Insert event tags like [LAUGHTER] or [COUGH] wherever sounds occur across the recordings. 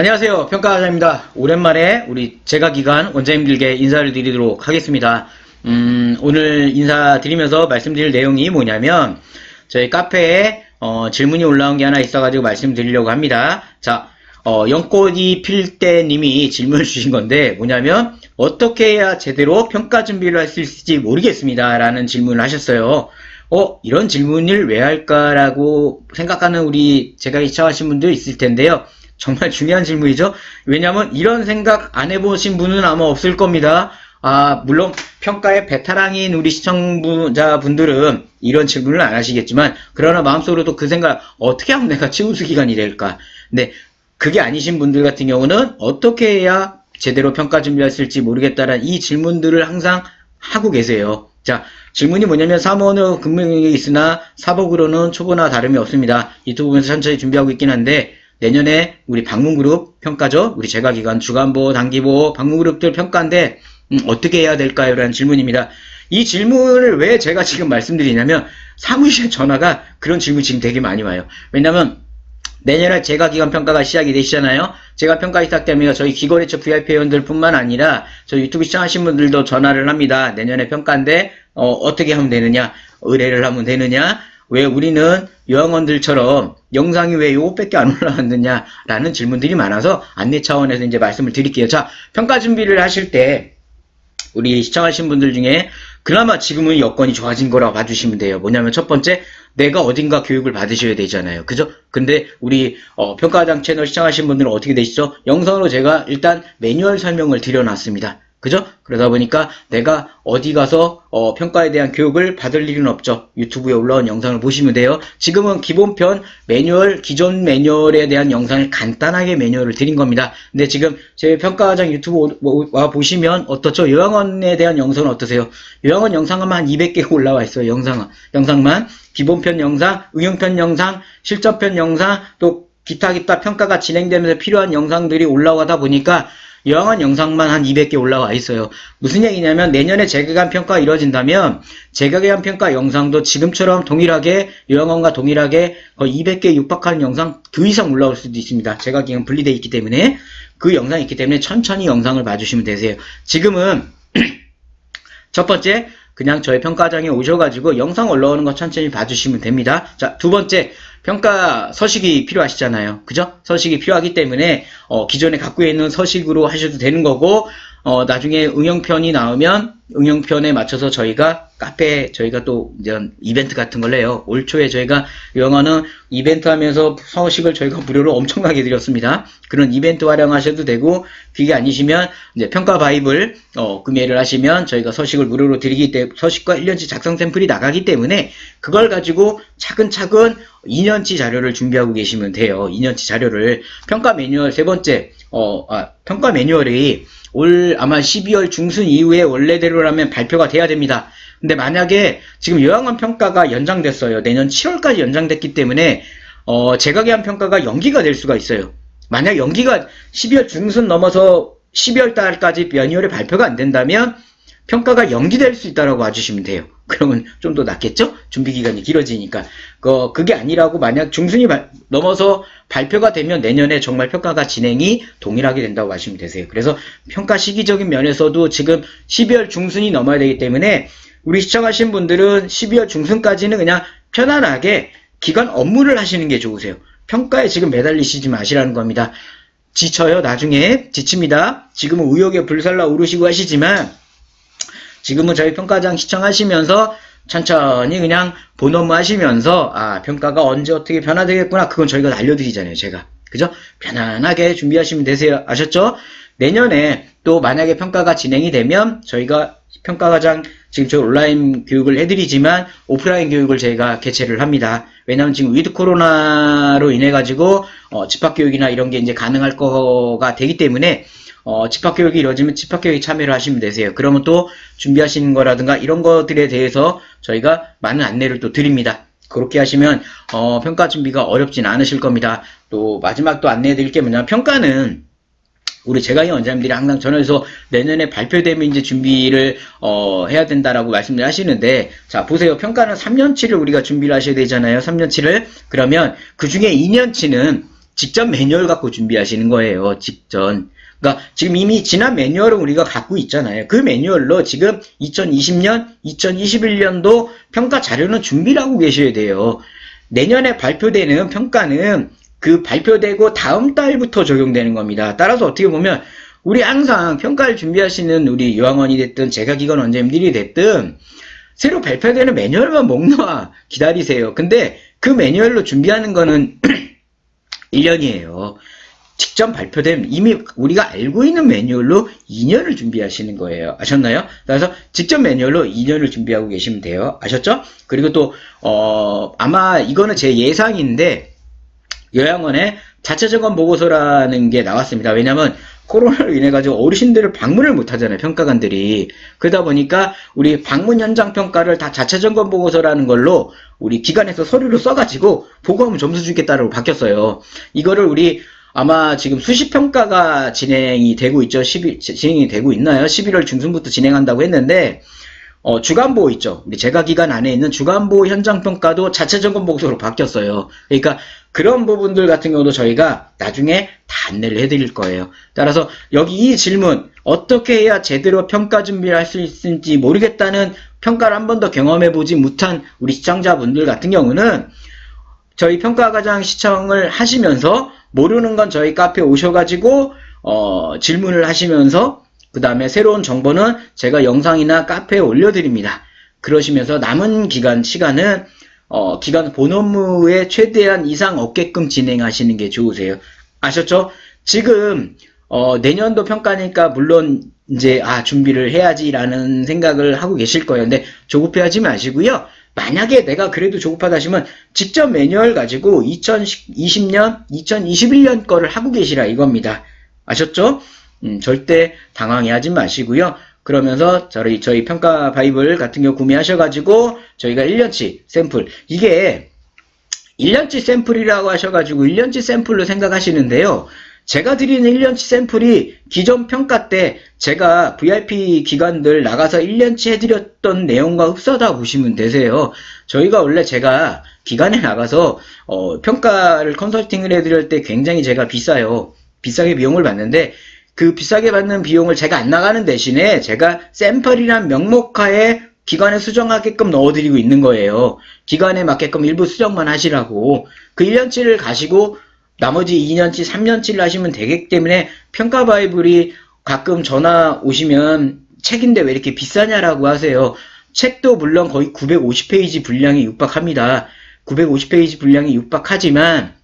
안녕하세요. 평가자입니다. 오랜만에 우리 제가기관 원장님들께 인사를 드리도록 하겠습니다. 음, 오늘 인사드리면서 말씀드릴 내용이 뭐냐면 저희 카페에 어, 질문이 올라온 게 하나 있어가지고 말씀드리려고 합니다. 자, 어, 연꽃이 필 때 님이 질문을 [LAUGHS] 주신 건데 뭐냐면 어떻게 해야 제대로 평가 준비를 할 수 있을지 모르겠습니다. 라는 질문을 하셨어요. 어, 이런 질문을 왜 할까라고 생각하는 우리 제가 시청하신 분들 있을 텐데요. 정말 중요한 질문이죠. 왜냐하면 이런 생각 안 해보신 분은 아마 없을 겁니다. 아, 물론 평가에 베테랑인 우리 시청자분들은 이런 질문을 안 하시겠지만, 그러나 마음속으로도 그 생각, 어떻게 하면 내가 치우수 기간이 될까? 근데 그게 아니신 분들 같은 경우는 어떻게 해야 제대로 평가 있을지 모르겠다는 이 질문들을 항상 하고 계세요. 자, 질문이 뭐냐면 사모는 금융이 있으나 사복으로는 초보나 다름이 없습니다. 이 두 부분에서 천천히 준비하고 있긴 한데 내년에 우리 방문그룹 평가죠. 우리 재가기관 주간보, 단기보, 방문그룹들 평가인데 음, 어떻게 해야 될까요? 라는 질문입니다. 이 질문을 왜 제가 지금 말씀드리냐면 사무실 전화가 그런 질문 지금 되게 많이 와요. 왜냐면 내년에 재가기관 평가가 시작이 되시잖아요. 제가 평가 시작되면 저희 기거래처 VIP 회원들뿐만 아니라 저 유튜브 시청하신 분들도 전화를 합니다. 내년에 평가인데 어, 떻게 하면 되느냐, 의뢰를 하면 되느냐, 왜 우리는 요양원들처럼 영상이 왜 요것밖에 안 올라왔느냐라는 질문들이 많아서 안내 차원에서 이제 말씀을 드릴게요. 자, 평가 준비를 하실 때 우리 시청하신 분들 중에 그나마 지금은 여건이 좋아진 거라고 봐주시면 돼요. 뭐냐면 첫 번째, 내가 어딘가 교육을 받으셔야 되잖아요. 그죠? 근데 우리 어, 평가장 채널 시청하신 분들은 어떻게 되시죠? 영상으로 제가 일단 매뉴얼 설명을 드려놨습니다. 그죠? 그러다 보니까 내가 어디 가서 어, 평가에 대한 교육을 받을 일은 없죠. 유튜브에 올라온 영상을 보시면 돼요. 지금은 기본편 매뉴얼, 기존 매뉴얼에 대한 영상을 간단하게 매뉴얼을 드린 겁니다. 근데 지금 제 평가장 유튜브 와 보시면 어떻죠? 요양원에 대한 영상은 어떠세요? 요양원 영상은 한 200개 올라와 있어요. 영상, 영상만. 기본편 영상, 응용편 영상, 실전편 영상, 또 기타 기타 평가가 진행되면서 필요한 영상들이 올라가다 보니까 요양원 영상만 한 200개 올라와 있어요. 무슨 얘기냐면 내년에 재개관 평가 이루어진다면 재개관 평가 영상도 지금처럼 동일하게 요양원과 동일하게 거의 200개 육박하는 영상 그 이상 올라올 수도 있습니다. 제가 기금 분리되어 있기 때문에 그 영상이 있기 때문에 천천히 영상을 봐주시면 되세요. 지금은 [CLEARS THROAT] 첫 번째 그냥 저희 평가장에 오셔가지고 영상 올라오는 거 천천히 봐주시면 됩니다. 자, 두 번째, 평가 서식이 필요하시잖아요. 그죠? 서식이 필요하기 때문에, 어, 기존에 갖고 있는 서식으로 하셔도 되는 거고, 어, 나중에 응용편이 나오면 응용편에 맞춰서 저희가 카페 저희가 또 이제 이벤트 같은 걸 해요. 올 초에 저희가 영어는 이벤트 하면서 서식을 저희가 무료로 엄청나게 드렸습니다. 그런 이벤트 활용하셔도 되고 그게 아니시면 이제 평가 바이블 어, 구매를 하시면 저희가 서식을 무료로 드리기 때문에 서식과 1년치 작성 샘플이 나가기 때문에 그걸 가지고 차근차근 2년치 자료를 준비하고 계시면 돼요. 2년치 자료를 평가 매뉴얼 세 번째 어, 아, 평가 매뉴얼이 올 아마 12월 중순 이후에 원래대로 라면 발표가 돼야 됩니다. 근데 만약에 지금 요양원 평가가 연장됐어요. 내년 7월까지 연장됐기 때문에 어, 재가계한 평가가 연기가 될 수가 있어요. 만약 연기가 12월 중순 넘어서 12월 달까지 연이월에 발표가 안 된다면 평가가 연기될 수 있다라고 봐주시면 돼요. [LAUGHS] 그러면 좀 더 낫겠죠? 준비 기간이 길어지니까. 그, 그게 아니라고 만약 중순이 발, 넘어서 발표가 되면 내년에 정말 평가가 진행이 동일하게 된다고 봐주시면 되세요. 그래서 평가 시기적인 면에서도 지금 12월 중순이 넘어야 되기 때문에 우리 시청하신 분들은 12월 중순까지는 그냥 편안하게 기간 업무를 하시는 게 좋으세요. 평가에 지금 매달리시지 마시라는 겁니다. 지쳐요. 나중에 지칩니다. 지금은 의욕에 불살라 오르시고 하시지만 지금은 저희 평가장 시청하시면서 천천히 그냥 본 업무 하시면서 아 평가가 언제 어떻게 변화되겠구나 그건 저희가 알려드리잖아요 제가. 그죠? 편안하게 준비하시면 되세요. 아셨죠? 내년에 또 만약에 평가가 진행이 되면 저희가 평가과장 지금 저희 온라인 교육을 해드리지만 오프라인 교육을 저희가 개최를 합니다. 왜냐하면 지금 위드 코로나로 인해 가지고 어, 집합 교육이나 이런 게 이제 가능할 거가 되기 때문에 어, 집합교육이 이루어지면 집합교육에 참여를 하시면 되세요. 그러면 또 준비하시는 거라든가 이런 것들에 대해서 저희가 많은 안내를 또 드립니다. 그렇게 하시면 어, 평가 준비가 어렵진 않으실 겁니다. 또 마지막 또 안내해 드릴 게 뭐냐면 평가는 우리 제가이 원장님들이 항상 전화해서 내년에 발표되면 이제 준비를 어, 해야 된다라고 말씀을 하시는데 자 보세요 평가는 3년치를 우리가 준비를 하셔야 되잖아요 3년치를 그러면 그 중에 2년치는 직전 매뉴얼 갖고 준비하시는 거예요. 직전. 그러니까 지금 이미 지난 매뉴얼을 우리가 갖고 있잖아요. 그 매뉴얼로 지금 2020년, 2021년도 평가 자료는 준비를 하고 계셔야 돼요. 내년에 발표되는 평가는 그 발표되고 다음 달부터 적용되는 겁니다. 따라서 어떻게 보면 우리 항상 평가를 준비하시는 우리 요양원이 됐든 제가 기관 원장님들이 됐든 새로 발표되는 매뉴얼만 먹노아 기다리세요. 근데 그 매뉴얼로 준비하는 거는 [CLEARS THROAT] 1년이에요. 직접 발표된 이미 우리가 알고 있는 매뉴얼로 2년을 준비하시는 거예요. 아셨나요? 그래서 직접 매뉴얼로 2년을 준비하고 계시면 돼요. 아셨죠? 그리고 또 어, 아마 이거는 제 예상인데 요양원에 자체 점검 보고서라는 게 나왔습니다. 왜냐면 코로나로 인해 가지고 어르신들을 방문을 못 하잖아요. 평가관들이. 그러다 보니까 우리 방문 현장 평가를 다 자체 점검 보고서라는 걸로 우리 기관에서 서류로 써 가지고 보고하면 점수 주겠다라고 바뀌었어요. 이거를 우리 아마 지금 수시 평가가 진행이 되고 있죠. 10일, 진행이 되고 있나요? 11월 중순부터 진행한다고 했는데 어, 주간보호 있죠. 제가 기간 안에 있는 주간보호 현장 평가도 자체 점검 보고서로 바뀌었어요. 그러니까 그런 부분들 같은 경우도 저희가 나중에 다 안내를 해드릴 거예요. 따라서 여기 이 질문 어떻게 해야 제대로 평가 준비를 할 수 있을지 모르겠다는 평가를 한 번도 경험해 보지 못한 우리 시청자분들 같은 경우는 저희 평가과정 시청을 하시면서 모르는 건 저희 카페 오셔가지고 어, 질문을 하시면서 그 다음에 새로운 정보는 제가 영상이나 카페에 올려드립니다. 그러시면서 남은 기간 시간은 어, 기간 본 업무에 최대한 이상 없게끔 진행하시는 게 좋으세요. 아셨죠? 지금 어, 내년도 평가니까 물론 이제 아 준비를 해야지라는 생각을 하고 계실 거예요. 근데 조급해하지 마시고요. 만약에 내가 그래도 조급하다 하시면 직접 매뉴얼 가지고 2020년, 2021년 거를 하고 계시라 이겁니다. 아셨죠? 음, 절대 당황해하지 마시고요. 그러면서 저희, 저희 평가 바이블 같은 경우 구매하셔가지고 저희가 1년치 샘플 이게 1년치 샘플이라고 하셔가지고 1년치 샘플로 생각하시는데요. 제가 드리는 1년치 샘플이 기존 평가 때 제가 VIP 기관들 나가서 1년치 해드렸던 내용과 흡사하다 보시면 되세요. 저희가 원래 제가 기관에 나가서 어, 평가를 컨설팅을 해드릴 때 굉장히 제가 비싸요. 비싸게 비용을 받는데 그 비싸게 받는 비용을 제가 안 나가는 대신에 제가 샘플이란 명목하에 기관에 수정하게끔 넣어드리고 있는 거예요. 기관에 맞게끔 일부 수정만 하시라고. 그 1년치를 가시고 나머지 2년치, 3년치를 하시면 되기 때문에 평가 바이블이 가끔 전화 오시면 책인데 왜 이렇게 비싸냐라고 하세요. 책도 물론 거의 950페이지 분량이 육박합니다. 950페이지 분량이 육박하지만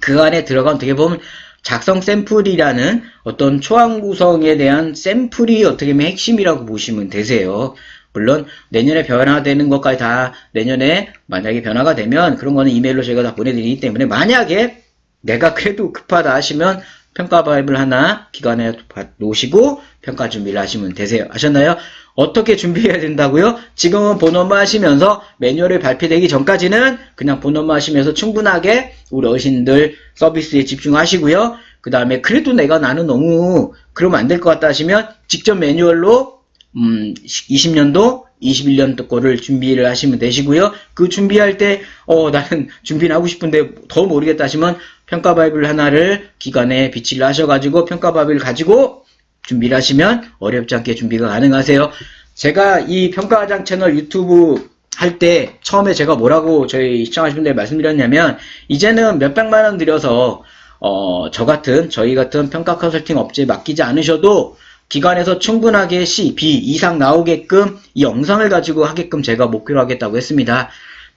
그 안에 들어간 어떻게 보면 작성 샘플이라는 어떤 초안 구성에 대한 샘플이 어떻게 보면 핵심이라고 보시면 되세요. 물론 내년에 변화되는 것까지 다 내년에 만약에 변화가 되면 그런 거는 이메일로 제가 다 보내드리기 때문에 만약에 내가 그래도 급하다 하시면 평가 바이블 하나 기관에 놓으시고 평가 준비를 하시면 되세요. 아셨나요? 어떻게 준비해야 된다고요? 지금은 본업만 하시면서 매뉴얼이 발표되기 전까지는 그냥 본업만 하시면서 충분하게 우리 어르신들 서비스에 집중하시고요. 그 다음에 그래도 내가 나는 너무 그러면 안 될 것 같다 하시면 직접 매뉴얼로 음, 20년도, 21년도 거를 준비를 하시면 되시고요. 그 준비할 때, 어, 나는 준비는 하고 싶은데 더 모르겠다 하시면 평가 바이블 하나를 기관에 비치를 하셔가지고 평가 바이블 가지고 준비를 하시면 어렵지 않게 준비가 가능하세요. 제가 이 평가과장 채널 유튜브 할 때 처음에 제가 뭐라고 저희 시청하시는 분들 말씀드렸냐면 이제는 몇백만 원 들여서 어, 저 같은 저희 같은 평가 컨설팅 업체에 맡기지 않으셔도 기관에서 충분하게 C, B 이상 나오게끔 이 영상을 가지고 하게끔 제가 목표로 하겠다고 했습니다.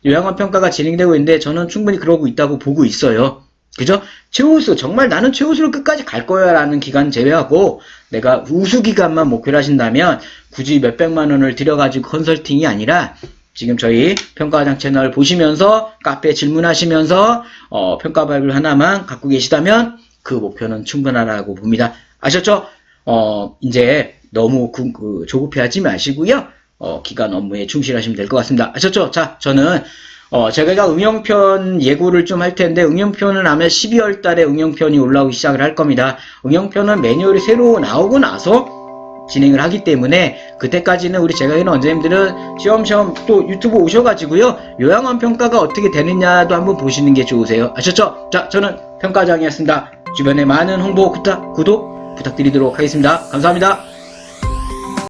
요양원 평가가 진행되고 있는데 저는 충분히 그러고 있다고 보고 있어요. 그죠? 최우수, 정말 나는 최우수로 끝까지 갈 거야 라는 기간 제외하고 내가 우수 기간만 목표로 하신다면 굳이 몇백만 원을 들여가지고 컨설팅이 아니라 지금 저희 평가과장 채널 보시면서 카페 질문하시면서 어, 평가 바이블 하나만 갖고 계시다면 그 목표는 충분하다고 봅니다. 아셨죠? 어, 이제 너무 그, 그 조급해하지 마시고요. 어, 기간 업무에 충실하시면 될 것 같습니다. 아셨죠? 자, 저는 어, 제가 응용편 예고를 좀 할 텐데, 응용편은 아마 12월 달에 응용편이 올라오기 시작을 할 겁니다. 응용편은 매뉴얼이 새로 나오고 나서 진행을 하기 때문에 그때까지는 우리 제가기는 원장님들은 시험시험 또 유튜브 오셔가지고요 요양원 평가가 어떻게 되느냐도 한번 보시는 게 좋으세요 아셨죠? 자 저는 평가장이었습니다 주변에 많은 홍보 구독 부탁드리도록 하겠습니다 감사합니다